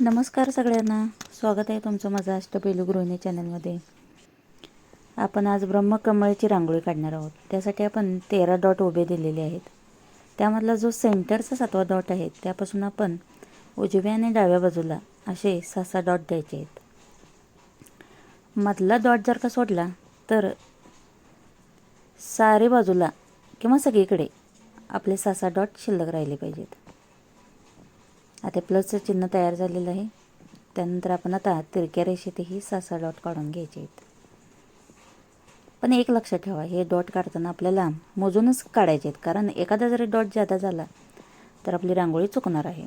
नमस्कार सगळ्यांना. स्वागत आहे तुमचं माझं अष्टपैलू गृहिणी चॅनलमध्ये. आपण आज ब्रह्मकमळची रांगोळी काढणार आहोत. त्यासाठी आपण तेरा डॉट उभे दिलेले आहेत. त्यामधला जो सेंटरचा सातवा डॉट आहे त्यापासून आपण उजव्या आणि डाव्या बाजूला असे सहा सहा डॉट द्यायचे आहेत. मधला डॉट जर का सोडला तर सारे बाजूला किंवा सगळीकडे आपले सहा सहा डॉट शिल्लक राहिले पाहिजेत. आता प्लसचं चिन्ह तयार झालेलं आहे. त्यानंतर आपण आता तिरक्या रेषेतही सासा डॉट काढून घ्यायचे आहेत. पण एक लक्षात ठेवा हे डॉट काढताना आपल्याला मोजूनच काढायचे आहेत. कारण एखादा जरी डॉट जादा झाला तर आपली रांगोळी चुकणार आहे.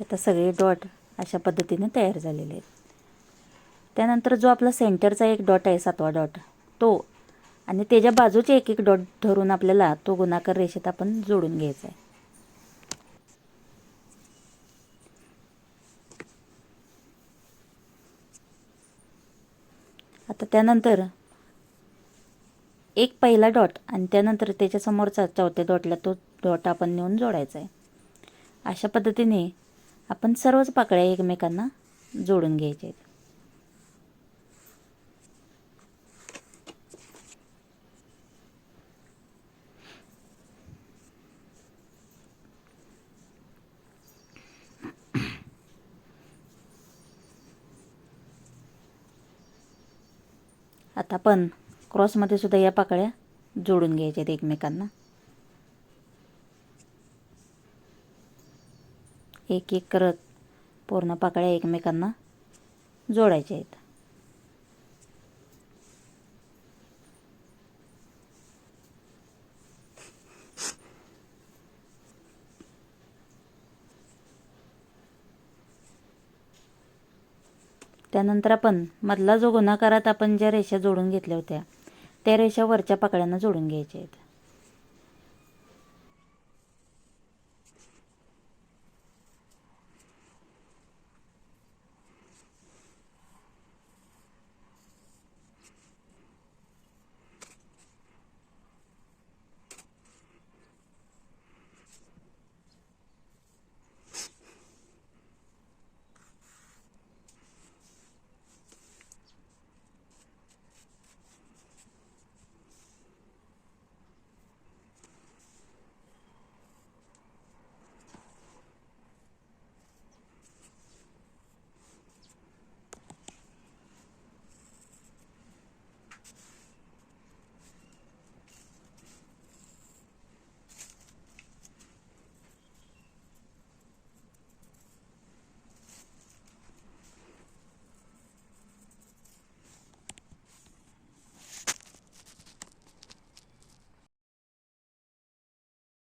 आता सगळे डॉट अशा पद्धतीने तयार झालेले आहेत. त्यानंतर जो आपला सेंटरचा एक डॉट आहे सातवा डॉट तो आणि त्याच्या बाजूचे एक एक डॉट धरून आपल्याला तो गुणाकार रेषेत आपण जोडून घ्यायचा आहे. आता त्यानंतर एक पहिला डॉट आणि त्यानंतर त्याच्यासमोरचा चौथ्या डॉटला तो डॉट आपण नेऊन जोडायचा आहे. अशा पद्धतीने आपण सर्वच पाकळ्या एकमेकांना जोडून घ्यायच्या आहेत. आता आपण क्रॉसमध्ये सुद्धा या पाकळ्या जोडून घ्यायच्या आहेत एकमेकांना. एक एक करत पूर्ण पाकळ्या एकमेकांना जोडायच्या आहेत. त्यानंतर आपण मधला जो गुणाकारात आपण ज्या रेषा जोडून घेतल्या होत्या त्या रेषा वरच्या पाकळ्यांना जोडून घ्यायच्या आहेत.